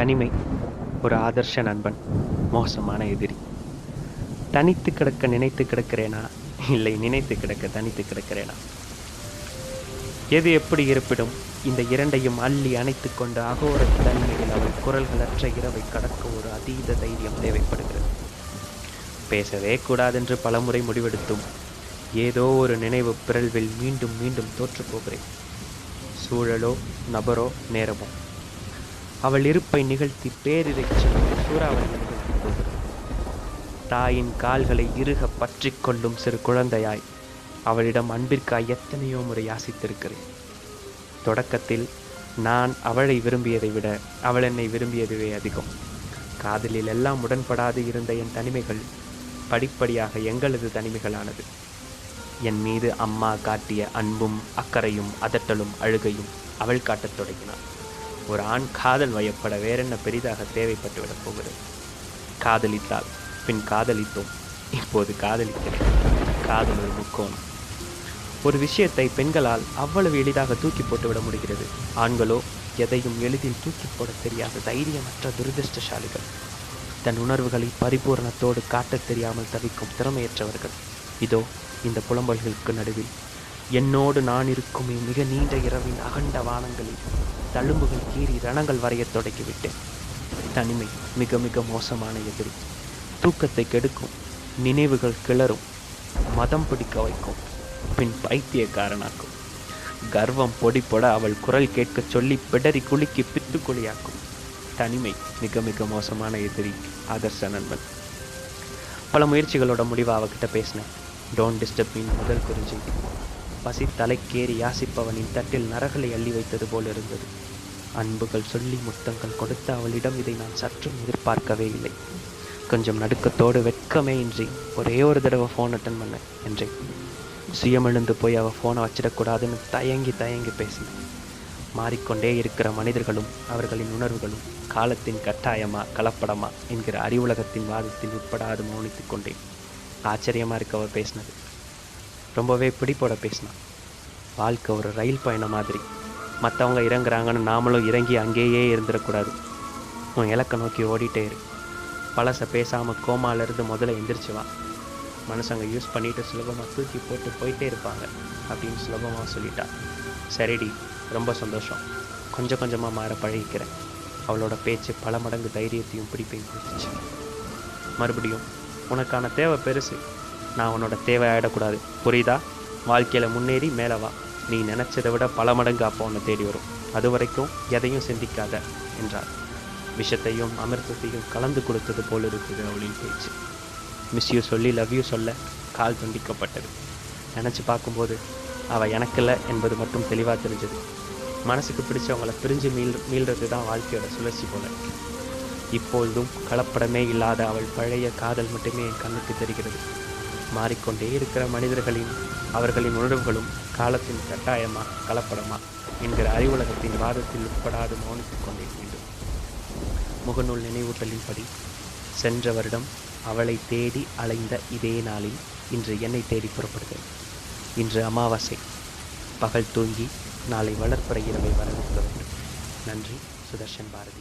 தனிமை. ஒரு ஆதர்ஷ நண்பன். மோசமான எதிரி. தனித்து கிடக்க நினைத்து கிடக்கிறேனா? இல்லை நினைத்து கிடக்க தனித்து கிடக்கிறேனா? எது எப்படி இருப்பிடும்? இந்த இரண்டையும் அள்ளி அணைத்துக் கொண்டு அகோர தன்மையில் அவள் குரல்களற்ற இரவை கடக்க ஒரு அதீத தைரியம் தேவைப்படுகிறது. பேசவே கூடாதென்று பலமுறை முடிவெடுத்தும். ஏதோ ஒரு நினைவு பிறழ்வில் மீண்டும் மீண்டும் தோற்றுப்போகிறேன் சூழலோ நபரோ நேரமோ. அவள் இருப்பை நிகழ்த்தி பேரிரைச்சல் சூறாவளி நிகழ்த்தி போகிறது தாயின் கால்களை இறுக பற்றி கொள்ளும் சிறு குழந்தையாய் அவளிடம் அன்பிற்காய் எத்தனையோ முறை யாசித்திருக்கிறேன். தொடக்கத்தில் நான் அவளை விரும்பியதை விட அவள் என்னை விரும்பியதுவே அதிகம். காதலில் எல்லாம் உடன்படாது இருந்த என் தனிமைகள் படிப்படியாக எங்களது தனிமைகளானது. என் மீது அம்மா காட்டிய அன்பும் அக்கறையும் அதட்டலும் அழுகையும் அவள் காட்டத் தொடங்கினாள். ஒரு ஆண் காதல் வயப்பட வேறென்ன பெரிதாக தேவைப்பட்டு விடப் போகிறது? காதலித்தால் பின் காதலித்தோம். இப்போது காதலிக்கிறேன் காதல் ஒரு முக்கோணம். ஒரு விஷயத்தை பெண்களால் அவ்வளவு எளிதாக தூக்கி போட்டுவிட முடிகிறது. ஆண்களோ எதையும் எளிதில் தூக்கி போட தெரியாத தைரியமற்ற துரதிருஷ்டசாலிகள். தன் உணர்வுகளை பரிபூரணத்தோடு காட்டத் தெரியாமல் தவிக்கும் திறமையற்றவர்கள். இதோ இந்த புலம்பல்களுக்கு நடுவில் என்னோடு நான் இருக்கும் மிக நீண்ட இரவின் அகண்ட வானங்களில். தழும்புகள் கீறி ரணங்கள் வரையத் தொடங்கிவிட்டேன் தனிமை மிக மிக மோசமான எதிரி. தூக்கத்தை கெடுக்கும் நினைவுகள் கிளறும் மதம் பிடிக்க வைக்கும் பின் பைத்தியக்காரனாக்கும். கர்வம் பொடி பொட அவள் குரல் கேட்கச் சொல்லி பிடறி குலுக்கி பித்துக்குழியாக்கும் தனிமை மிக மிக மோசமான எதிரி ஆதர்ச நண்பன். பல முயற்சிகளோட முடிவை அவகிட்ட பேசினேன். டோன்ட் டிஸ்டர்ப் மீன் முதல் குறிஞ்சி. பசி தலைக்கேறி யாசிப்பவனின் தட்டில் நரகளை அள்ளி வைத்தது போல் இருந்தது. அன்புகள் சொல்லி முத்தங்கள் கொடுத்த அவளிடம் இதை நான் சற்றும் எதிர்பார்க்கவே இல்லை. கொஞ்சம் நடுக்கத்தோடு வெட்கமே இன்றி ஒரே ஒரு தடவை ஃபோன் அட்டன் பண்ணேன் என்றேன். சுயமெழுந்து போய் அவள் ஃபோனை வச்சிடக்கூடாதுன்னு தயங்கி தயங்கி பேசினேன். மாறிக்கொண்டே இருக்கிற மனிதர்களும் அவர்களின் உணர்வுகளும் காலத்தின் கட்டாயமா கலப்படமா என்கிற அறிவுலகத்தின் வாதத்தில் உட்படாது மௌனித்துக் கொண்டேன். ஆச்சரியமா இருக்கவ பேசினது. ரொம்பவே பிடிப்போட பேசினான். வாழ்க்கை ஒரு ரயில் பயணம் மாதிரி. மற்றவங்க இறங்குறாங்கன்னு நாமளும் இறங்கி அங்கேயே இருந்துடக்கூடாது உன் இலக்கை நோக்கி ஓடிட்டே இரு. பழசை பேசாமல் கோமாலேருந்து முதல்ல எந்திரிச்சு வா. மனுஷங்க யூஸ் பண்ணிட்டு சுலபமாக தூக்கி போட்டு போயிட்டே இருப்பாங்க அப்படின்னு சுலபமாக சொல்லிட்டா. சரிடி ரொம்ப சந்தோஷம். கொஞ்சம் கொஞ்சமாக மாற பழகிக்கிறேன். அவளோட பேச்சு பல மடங்கு தைரியத்தையும் பிடிப்பையும் கொடுத்துச்சு. மறுபடியும் உனக்கான தேவை பெருசு. நான் உன்னோட தேவை ஆகிடக்கூடாது புரியுதா? வாழ்க்கையில் முன்னேறி மேலே வா. நீ நினச்சதை விட பல மடங்கு அப்போ உன்னை தேடி வரும். அது வரைக்கும் எதையும் சிந்திக்காத என்றார். விஷத்தையும் அமிர்தத்தையும் கலந்து கொடுத்தது போல் இருக்குது அவளின் பேச்சு. மிஸ் யூ சொல்லி லவ் யூ சொல்ல கால் துண்டிக்கப்பட்டது. நினச்சி பார்க்கும்போது அவள் எனக்கில்லை என்பது மட்டும் தெளிவாக தெரிஞ்சது. மனசுக்கு பிடிச்சவங்கள பிரிஞ்சு மீள் மீள்றது தான் வாழ்க்கையோட சுழற்சி போல இப்பொழுதும் கலப்படமே இல்லாத அவள் பழைய காதல் மட்டுமே என் கண்ணுக்கு தெரிகிறது. மாறிக்கொண்டே இருக்கிற மனிதர்களின் அவர்களின் உணர்வுகளும் காலத்தின் கட்டாயமா கலப்படமா என்கிற அறிவுலகத்தின் வாதத்தில் உட்படாது மௌனித்துக் கொண்டே வேண்டும். முகநூல் நினைவூட்டலின்படி சென்ற வருடம் அவளை தேடி அலைந்த இதே நாளில் இன்று என்னை தேடி புறப்படுகிறேன். இன்று அமாவாசை. பகல் தூங்கி நாளை வளர்ப்புற இரவை வரவேற்க வேண்டும். நன்றி சுதர்ஷன் பாரதி.